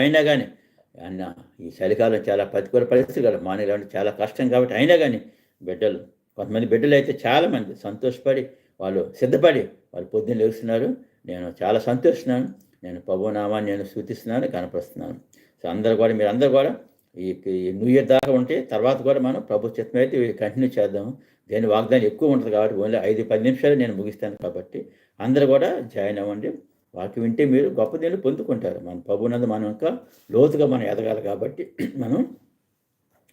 అయినా కానీ అన్న ఈ చలికాలం చాలా ప్రతికూల పరిస్థితులు కదా మానేలాంటి చాలా కష్టం కాబట్టి అయినా కానీ బిడ్డలు కొంతమంది బిడ్డలు అయితే చాలామంది సంతోషపడి వాళ్ళు సిద్ధపడి వాళ్ళు పొద్దున్న లేస్తున్నారు. నేను చాలా సంతోషిస్తున్నాను. నేను ప్రభునామాన్ని నేను సూచిస్తున్నాను కనపరుస్తున్నాను. సో అందరు కూడా మీరు అందరు కూడా ఈ న్యూ ఇయర్ దాకా ఉంటే తర్వాత కూడా మనం ప్రభు చిత్తం అయితే కంటిన్యూ చేద్దాం దేని వాగ్దానం ఎక్కువ ఉంటుంది కాబట్టి ఓన్లీ ఐదు పది నిమిషాలు నేను ముగిస్తాను కాబట్టి అందరూ కూడా జాయిన్ అవ్వండి. వాకి వింటే మీరు గొప్ప పొందుకుంటారు. మన ప్రభునందు మనం ఇంకా లోతుగా మనం ఎదగాలి కాబట్టి మనం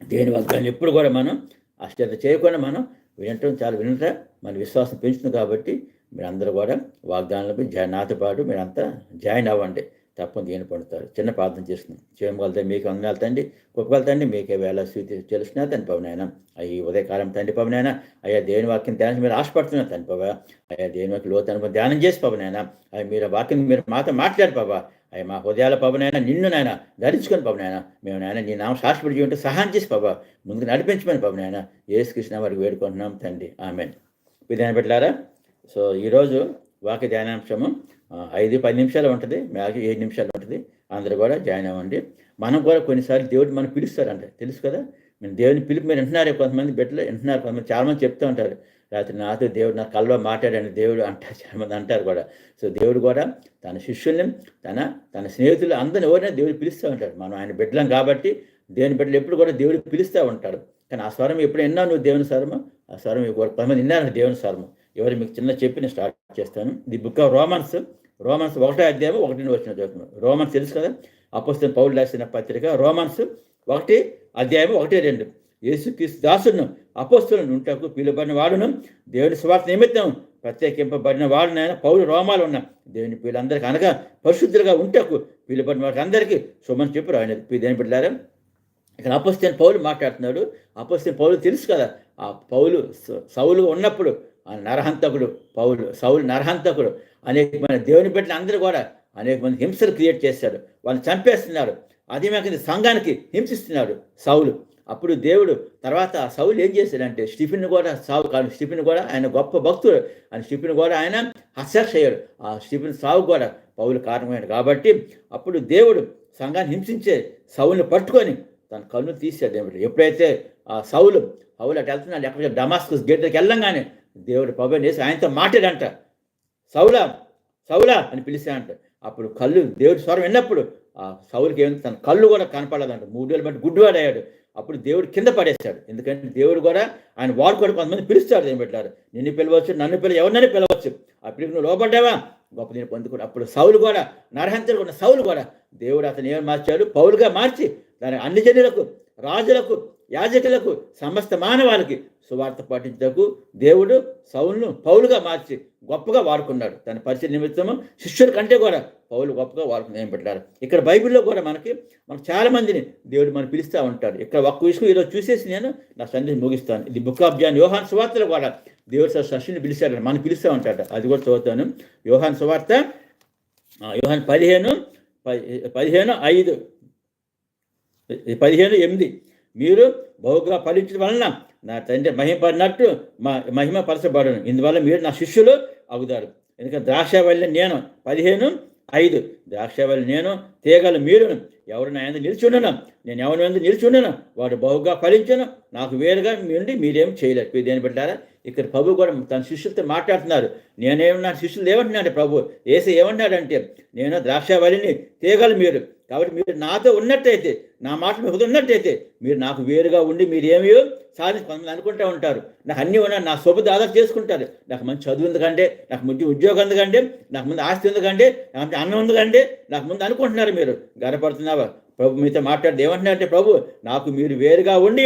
దేని వాగ్దానం ఎప్పుడు కూడా మనం అశ్రద్ధ చేయకుండా మనం వినటం చాలా. వినట మన విశ్వాసం పెంచుతుంది కాబట్టి మీరందరూ కూడా వాగ్దానాలపై జా నాతో పాటు మీరంతా జాయిన్ అవ్వండి. తప్పని దేని పడతారు చిన్న ప్రార్థన చేస్తున్నాం చేయగలుగుతా మీకు అందాలు తండ్రి. గొప్పగలుగుతండి మీకే వేళ స్వీతి తెలుస్తున్నా తండ్రి పవనాయన అయ్యి ఉదయకాలం తండ్రి పవనాయన అయ్యా దేని వాక్యం ధ్యానం మీరు ఆశపడుతున్నారు తండ్రి పవ అయ్యా దేని వాక్యం లోతు అనుభవం ధ్యానం చేసి పవనాయన అవి మీరు వాక్యం మీరు మాతో మాట్లాడు పవా అయ్యా మా హృదయాల పవనాయన నిన్ను నాయన ధరించుకొని పవనాయన మేము నాయన నీ నామ శాశ్వపడి ఉంటే సహాయం చేసి పవా ముందుకు నడిపించమని పవనాయన ఏసుకృష్ణ వారికి వేడుకుంటున్నాం తండ్రి. ఆమెన్. విధానం పెట్టారా సో ఈరోజు వాక్య ధ్యానాంశము ఐదు పది నిమిషాలు ఉంటుంది మ్యాక్సి ఏడు నిమిషాలు ఉంటుంది అందరూ కూడా జాయిన్ అవ్వండి. మనం కూడా కొన్నిసార్లు దేవుడు మనం పిలుస్తారంట తెలుసు కదా? మేము దేవుని పిలుపు మీరు వింటున్నారు కొంతమంది బిడ్డలు వింటున్నారు కొంతమంది చాలామంది చెప్తూ ఉంటారు. రాత్రి నాతో దేవుడు నా కల్వ మాట్లాడండి దేవుడు అంటారు చాలామంది అంటారు కూడా. సో దేవుడు కూడా తన శిష్యుల్ని తన తన స్నేహితులు అందరిని ఎవరైనా దేవుడు పిలుస్తూ ఉంటాడు. మనం ఆయన బిడ్డలం కాబట్టి దేవుని బిడ్డలు ఎప్పుడు కూడా దేవుడు పిలుస్తూ ఉంటాడు. కానీ ఆ స్వరం ఎప్పుడు విన్నావు నువ్వు దేవుని స్వరము? ఆ స్వరం కొంతమంది విన్నారు దేవుని స్వరము. ఎవరు మీకు చిన్న చెప్పి నేను స్టార్ట్ చేస్తాను. The book of romance romance ఒకటే అధ్యాయం ఒకటి వచ్చిన చదువుతున్నాను రోమన్స్ తెలుసు కదా? అపుస్తల పౌరులు రాసిన పత్రిక రోమన్స్ ఒకటి అధ్యాయం ఒకటి రెండు. యేసుక్రీస్తు దాసును అపోస్తులను ఉంటకు పిలుబడిన వాడును. దేవుని స్వార్థ నిమిత్తం ప్రత్యేకింపబడిన వాడునైనా పౌరు రోమాలు ఉన్న దేవుని పిల్లలందరికీ అనగా పరిశుద్ధులుగా ఉంటకు పిలుబడిన వారికి అందరికీ సుమని చెప్పి ఆయన దేని బిడ్డారా ఇక్కడ అపస్తుని పౌలు మాట్లాడుతున్నాడు. అపస్తుని పౌలు తెలుసు కదా? ఆ పౌలు సౌలు ఉన్నప్పుడు ఆ నరహంతకుడు పౌలు సౌలు నరహంతకుడు. అనేకమైన దేవుని బిడ్డలు అందరూ కూడా అనేక మంది హింసలు క్రియేట్ చేశాడు వాళ్ళని చంపేస్తున్నారు. అది మాకు సంఘానికి హింసిస్తున్నాడు సౌలు. అప్పుడు దేవుడు తర్వాత ఆ సౌలు ఏం చేశాడంటే స్టిఫిన్ కూడా సావు కాదు స్టిఫిన్ కూడా ఆయన గొప్ప భక్తుడు. ఆయన స్టిఫిన్ కూడా ఆయన హత్యాక్ష అయ్యాడు ఆ స్టిఫిన్ సావు కూడా పౌలు కారణమైనది కాబట్టి అప్పుడు దేవుడు సంఘాన్ని హింసించే సౌలుని పట్టుకొని తన కన్ను తీసాడు దేవుడు. ఎప్పుడైతే ఆ సౌలు సౌలు అటు వెళ్తున్నాడు ఎక్కడ డమాస్కస్ గేట్ దగ్గరికి వెళ్ళంగానే దేవుడు పవన్ చేసి ఆయనతో మాట్లాడంట సౌలా సౌలా అని పిలిచాడంట అప్పుడు కళ్ళు దేవుడి స్వరం విన్నప్పుడు ఆ సౌలుకి ఏమి తన కళ్ళు కూడా కనపడదంట మూడేళ్ళు బట్టి గుడ్డివాడయ్యాడు అప్పుడు దేవుడు కింద పడేశాడు. ఎందుకంటే దేవుడు కూడా ఆయన వాడుకోవడం కొంతమంది పిలుస్తాడు ఏం పెట్టారు నిన్ను పిలవచ్చు నన్ను పిల్ల ఎవరినైనా పిలవచ్చు. అప్పుడు నువ్వు లోపడ్డావా గొప్ప నేను పొందుకోడు అప్పుడు సౌలు కూడా నరహంతలు ఉన్న సౌలు కూడా దేవుడు అతను ఏమని మార్చాడు? పౌలుగా మార్చి దాని అన్ని జనులకు రాజులకు యాజకులకు సమస్త మానవాళికి సువార్త పాటించటకు దేవుడు సౌలును పౌలుగా మార్చి గొప్పగా వాడుకున్నాడు. తన పరిచయ నిమిత్తము శిష్యుల కంటే కూడా పౌలు గొప్పగా వాడుకుని పెట్టారు ఇక్కడ బైబిల్లో కూడా మనకి మనకు చాలామందిని దేవుడు మనం పిలుస్తూ ఉంటాడు. ఇక్కడ ఒక్క విషయం ఈరోజు చూసేసి నేను నా సందేశం ముగిస్తాను. ఇది బుక్ ఆఫ్ జాన్ యోహాన్ సువార్తలు కూడా దేవుడు సార్ శిష్యుని పిలిచాడు. మనం పిలుస్తూ ఉంటాడు. అది కూడా చదువుతాను. యోహాన్ సువార్త యోహాన్ పదిహేను పదిహేను ఐదు పదిహేను ఎనిమిది. మీరు బహుగా ఫలించడం వలన నా తండ్రి మహిమపడినట్టు మా మహిమ పరచబడను. ఇందువల్ల మీరు నా శిష్యులు అవుతారు. ఎందుకంటే ద్రాక్షవల్లి నేను పదిహేను ఐదు. ద్రాక్షవల్లి నేను తీగలు మీరు ఎవరు నా ఎందు నిల్చుండను నేను ఎవరి ఎందు నిల్చుండను వాడు బహుగా ఫలించను. నాకు వేరుగా నుండి మీరేం చేయలేరు. మీరు దేని పెట్టారా ఇక్కడ ప్రభు కూడా తన శిష్యులతో మాట్లాడుతున్నారు. నేనేమన్నా శిష్యులు ఏమంటున్నాడు ప్రభు? ఏసీ ఏమన్నాడంటే నేను ద్రాక్షవల్లిని తీగలు మీరు. కాబట్టి మీరు నాతో ఉన్నట్టయితే నా మాట మీద ఉన్నట్టయితే మీరు నాకు వేరుగా ఉండి మీరు ఏమీ సాధించి కొంతమంది అనుకుంటూ ఉంటారు. నాకు అన్నీ ఉన్నా నా శుభ దాదాపు చేసుకుంటారు. నాకు మంచి చదువు ఎందుకంటే నాకు మంచి ఉద్యోగం ఎందుకంటే నాకు ముందు ఆస్తి ఎందుకంటే నాకు మంచి అన్నం ఎందుకంటే నాకు ముందు అనుకుంటున్నారు మీరు. గర్వపడుతున్నావా? ప్రభు మీతో మాట్లాడితే ఏమంటున్నారంటే ప్రభు నాకు మీరు వేరుగా ఉండి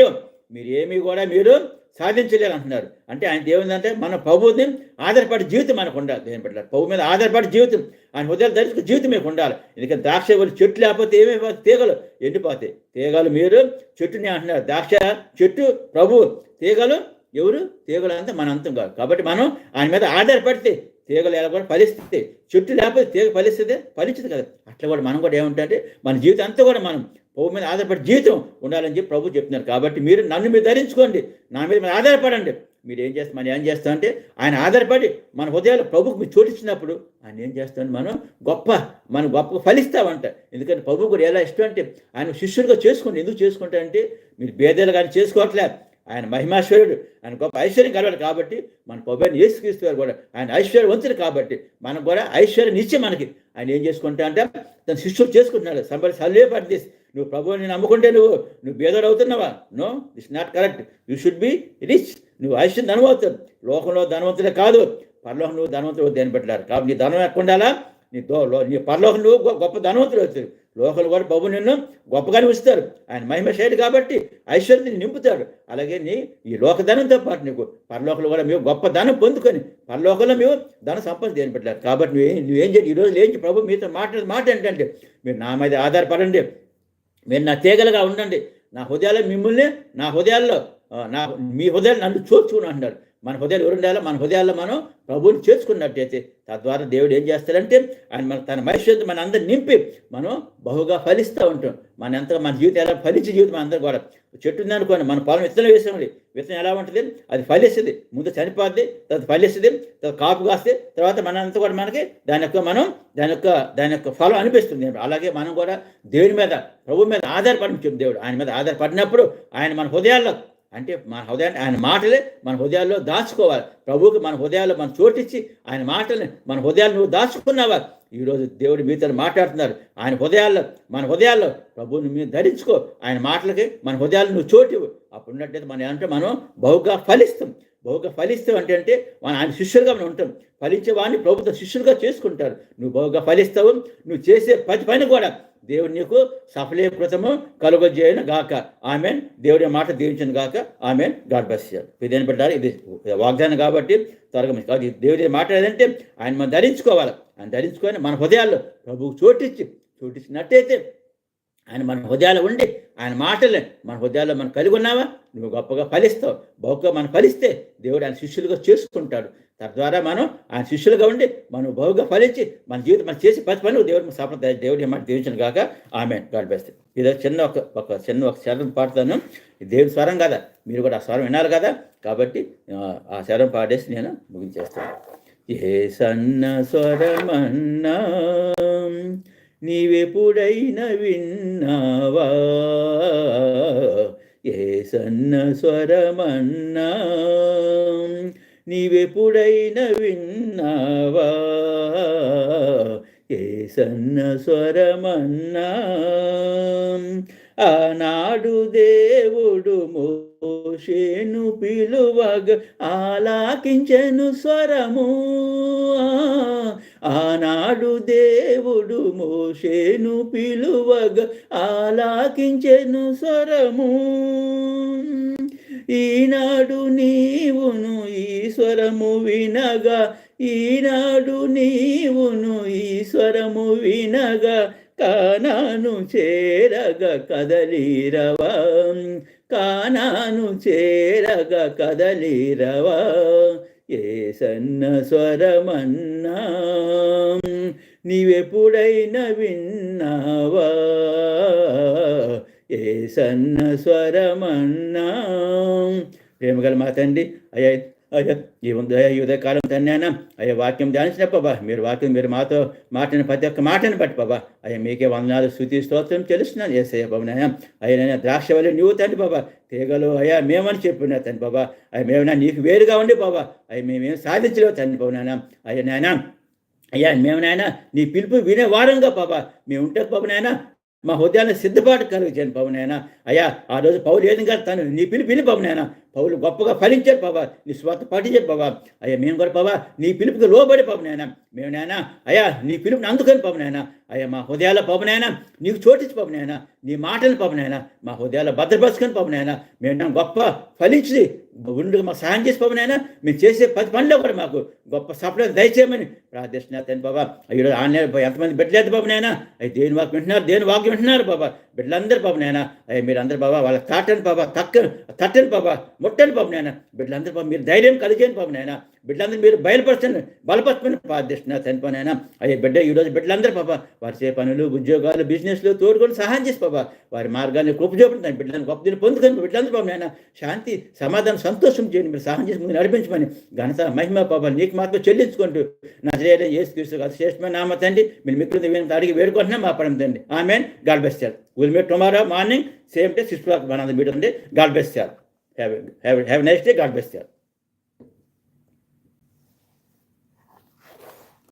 మీరు ఏమీ కూడా మీరు సాధించలేరు అంటున్నారు అంటే ఆయన దేవుందంటే మన ప్రభుని ఆధారపడి జీవితం మనకు ఉండాలి. దేవుని పెట్టారు ప్రభు మీద ఆధారపడి జీవితం ఆయన హృదయాలు ధరించిన జీవితం మీకు ఉండాలి. ఎందుకంటే ద్రాక్ష వల్లి చెట్లు లేకపోతే ఏమైపోతే తీగలు ఎండిపోతాయి. తీగలు మీరు చెట్టుని అంటున్నారు. ద్రాక్ష చెట్టు ప్రభు తీగలు ఎవరు? తీగలు అంతా మన అంతం కాదు. కాబట్టి మనం ఆయన మీద ఆధారపడితే తీగలు ఎలా కూడా ఫలిస్తుంది చెట్టు లేకపోతే తీగ ఫలిస్తుంది ఫలించదు కదా. అట్లా కూడా మనం కూడా ఏముంటే మన జీవితం అంతా కూడా మనం ప్రభు మీద ఆధారపడి జీవితం ఉండాలని చెప్పి ప్రభు చెప్తున్నారు. కాబట్టి మీరు నన్ను మీరు ధరించుకోండి. నా మీద మీరు ఆధారపడండి. మీరు ఏం చేస్తాం మనం ఏం చేస్తాం అంటే ఆయన ఆధారపడి మన హృదయాలు ప్రభుకు మీరు చోటిచ్చినప్పుడు ఆయన ఏం చేస్తాను మనం గొప్ప మనం గొప్ప ఫలిస్తామంట. ఎందుకంటే ప్రభు కూడా ఎలా ఇష్టం అంటే ఆయన శిష్యుడిగా చేసుకోండి ఎందుకు చేసుకుంటా అంటే మీరు భేదాలు కానీ చేసుకోవట్లే. ఆయన మహిమాశ్వరుడు ఆయన గొప్ప ఐశ్వర్యం కలవాడు కాబట్టి మన ప్రభుని యేసుక్రీస్తు కూడా ఆయన ఐశ్వర్యవంతుడు కాబట్టి మనకు కూడా ఐశ్వర్యం ఇచ్చే మనకి. ఆయన ఏం చేసుకుంటా అంటే తన శిష్యుడు చేసుకుంటున్నాడు. సంబడి సల్వే పడి నువ్వు ప్రభువుని నమ్ముకుంటే నువ్వు నువ్వు బేదోడు అవుతున్నావా no it's not correct you should be rich నువ్వు ఐశ్వర్యం ధనవంతుడు. లోకంలో ధనవంతుడే కాదు. పరలోకం నువ్వు ధనవంతుడు దేని పెట్టారు కాబట్టి నీ ధనం ఎక్కడ నీ దో నీ పరలోకం నువ్వు గొప్ప ధనవంతుడు అవుతాడు లోకలు కూడా ప్రభు నిన్ను గొప్పగానే ఉంచుతారు ఆయన మహిమ శైలి కాబట్టి ఐశ్వర్యాన్ని నింపుతాడు. అలాగే నీ ఈ లోకధనంతో పాటు నీకు పరలోకలు కూడా మేము గొప్ప ధనం పొందుకొని పరలోకంలో మేము ధన సంపద దేని పెట్టారు కాబట్టి నువ్వు నువ్వేం చేయండి ఈరోజు లేచి ప్రభు మీతో మాట్లాడే మాట ఏంటంటే మీరు నా మీద ఆధారపడండి. మీరు నా తీగలుగా ఉండండి. నా హృదయాలు మిమ్మల్ని నా హృదయాల్లో నా మీ హృదయాలు నన్ను చూచుకుని అంటాడు మన హృదయాలు ఎవరు ఉండాలో మన హృదయాల్లో మనం ప్రభువుని చేర్చుకున్నట్టయితే తద్వారా దేవుడు ఏం చేస్తాడంటే ఆయన మన తన మనుషులతో మన అందరు నింపి మనం బహుగా ఫలిస్తూ ఉంటాం. మన ఎంత మన జీవితం ఎలా ఫలించే జీవితం మన అందరూ కూడా. చెట్టు ఉందనుకోండి మన పొలం విత్తనం వేసామండి విత్తనం ఎలా ఉంటుంది? అది ఫలిస్తుంది. ముందు చనిపోద్ది తర్వాత ఫలిస్తుంది తర్వాత కాపు కాస్తే తర్వాత మనంతా కూడా మనకి దాని యొక్క మనం దాని యొక్క దాని యొక్క ఫలం అనిపిస్తుంది. అలాగే మనం కూడా దేవుని మీద ప్రభు మీద ఆధారపడి దేవుడు. ఆయన మీద ఆధారపడినప్పుడు ఆయన మన హృదయాల్లో అంటే మన హృదయాన్ని ఆయన మాటలే మన హృదయాల్లో దాచుకోవాలి. ప్రభువుకి మన హృదయాల్లో మనం చోటిచ్చి ఆయన మాటల్ని మన హృదయాలు నువ్వు దాచుకున్నావా? ఈరోజు దేవుడు మీతో మాట్లాడుతున్నారు. ఆయన హృదయాల్లో మన హృదయాల్లో ప్రభువుని మీరు ధరించుకో. ఆయన మాటలకి మన హృదయాలు నువ్వు చోటివు అప్పుడు ఉన్నట్టయితే మన అంటే మనం బహుగా ఫలిస్తాం. బహుగా ఫలిస్తావు అంటే అంటే మన ఆయన శిష్యులుగా మనం ఉంటాం. ఫలించే వాడిని ప్రభుత్వ శిష్యులుగా చేసుకుంటారు. నువ్వు బహుగా ఫలిస్తావు. నువ్వు చేసే ప్రతి పని కూడా దేవుడు నీకు సఫలీకృతము కలుగజేయను గాక. ఆమె దేవుడి మాట దీవించను గాక. ఆమె గాడ్ బస్ ఇదేం పెట్టారు ఇది వాగ్దానం కాబట్టి త్వరగా కాదు దేవుడి మాట ఏదంటే ఆయన మనం ధరించుకోవాలి. ఆయన ధరించుకొని మన హృదయాల్లో ప్రభువు చోటిచ్చి చోటిచ్చినట్టయితే ఆయన మన హృదయాలు ఉండి ఆయన మాటలే మన హృదయాల్లో మనం కలిగి ఉన్నావా? నువ్వు గొప్పగా ఫలిస్తావు. బహుగా మనం ఫలిస్తే దేవుడు ఆయన శిష్యులుగా చేసుకుంటాడు. తద్వారా మనం ఆయన శిష్యులుగా ఉండి మనం బహుగా ఫలించి మన జీవితం మనం చేసి ప్రతి పని దేవుడు సఫల దేవుడి మాట దీవించను కాక ఆమె గాడ్ బెస్ట్ ఇది చిన్న ఒక ఒక చిన్న ఒక శరణం పాడుతాను. దేవుడి స్వరం కదా. మీరు కూడా ఆ స్వరం విన్నారు కదా. కాబట్టి ఆ స్వరం పాడేసి నేను ముగించేస్తాను. ఏ సన్న స్వరమన్నా నీవెప్పుడైన విన్నావా? ఏ సన్న స్వరమన్నా? నీవెప్పుడైన విన్నావా? ఏ సన్న స్వరమన్నా? ఆనాడు దేవుడు మోషేను పిలువగ ఆలాకించెను స్వరము. ఆనాడు దేవుడు మోషేను పిలువగ ఆలాకించెను స్వరము. ఈనాడు నీవును ఈశ్వరము వినగా ఈనాడు నీవును ఈశ్వరము వినగా కానాను చేరగ కదలీరవా. కానాను చేరగ కదలీరవా. ఏ సన్న స్వరమన్నా నీవెప్పుడైనా విన్నావా? ఏ సన్న స్వరమన్నా. ప్రేమగల మా తండ్రి అయ్యా అయ్యా ఈ ఉదయ ఈ ఉదయకాలం తన్నానా? అయ్యా వాక్యం ధ్యానించిన బాబా మీరు వాక్యం మీరు మాతో మాటని ప్రతి ఒక్క మాటని బట్టి బాబా అయ్యా మీకే వందనాలు శృతి స్తోత్రం తెలుస్తున్నాను ఏసయ్య బాబునాయా అయ్యా నేను ద్రాక్ష వల్ల నువ్వు తండ్రి బాబా తీగలు అయ్యా మేమని చెప్పిన తండ్రి బాబా. అయ్యా మేమైనా నీకు వేరుగా ఉండి బాబా అయ్యా మేమేం సాధించలేవు తండ్రి బాబు అయ్యా నాయన అయ్యా మేము నాయన నీ పిలుపు వినే వారంగా బాబా మేము ఉంటే బాబు నాయన మా హృదయాన్ని సిద్ధపాటు కలిగించాను పవన్ నాయన. అయ్యా ఆ రోజు పౌరు ఏది కాదు తను నీ పిలిపి పిలి పవన్ పౌలు గొప్పగా ఫలించారు బాబా నీ స్వార్థ పాటించారు బాబా అయ్యా మేము కూడా బాబా నీ పిలుపుకి లోబడి పాప నాయన. మేము నాయన అయ్యా నీ పిలుపుని అందుకని పాప నాయన. అయ్యా మా హృదయాల పాప నాయన నీకు చోటించి పాప నాయన. నీ మాటలు పాప నాయన. మా హృదయాల భద్రపరచుకొని పాప నాయన. మేము గొప్ప ఫలించి ఉండి మాకు సహాయం చేసి పాప నాయన. మేము చేసే పది పనిలో కూడా మాకు గొప్ప సఫలం దయచేయమని ప్రార్థిస్తున్నారు తండ్రి బాబా అయ్యో ఆన్లైన్ ఎంతమంది పెట్టలేదు బాబు నాయన. అయ్యి దేని వాక్యం వింటున్నారు దేని వాక్యం వింటున్నారు బాబా బిడ్డలందరూ బాబు నాయన అయ్యా మీరు అందరు బాబా వాళ్ళ తాటని బాబా తక్కని తట్టని బాబా ముట్టని బాబు నాయన బిడ్డలందరూ పాప మీరు ధైర్యం కలిగేని బాబు నాయన బిడ్డలందరూ మీరు బయలుపరచండి బలపరచమని ప్రార్థిస్తున్నా తండ్రి అయ్యే బిడ్డ ఈరోజు బిడ్డలందరూ పాప వారు చే పనులు ఉద్యోగాలు బిజినెస్లు తోడుకొని సహాయం చేసి పాప వారి మార్గాన్ని గొప్ప బిడ్డలను గొప్ప దీన్ని పొందుకొని బిడ్డలందరూ పాప నాయన శాంతి సమాధానం సంతోషం చేయండి. మీరు సహాయం చేసి ముందు నడిపించమని ఘనత మహిమ పాప నీకు మాత్రం చెల్లించుకుంటూ నా ఏసు క్రీస్తు కాదు శ్రేష్టమైన నామ తండ్రి మీరు మిత్రులు వినంత అడిగి వేడుకుంటున్నా. మా పడం తండ్రి. ఆమె God best will meet tomorrow morning same day six clock మన మీట్ ఉంది. God best have have have next day. God best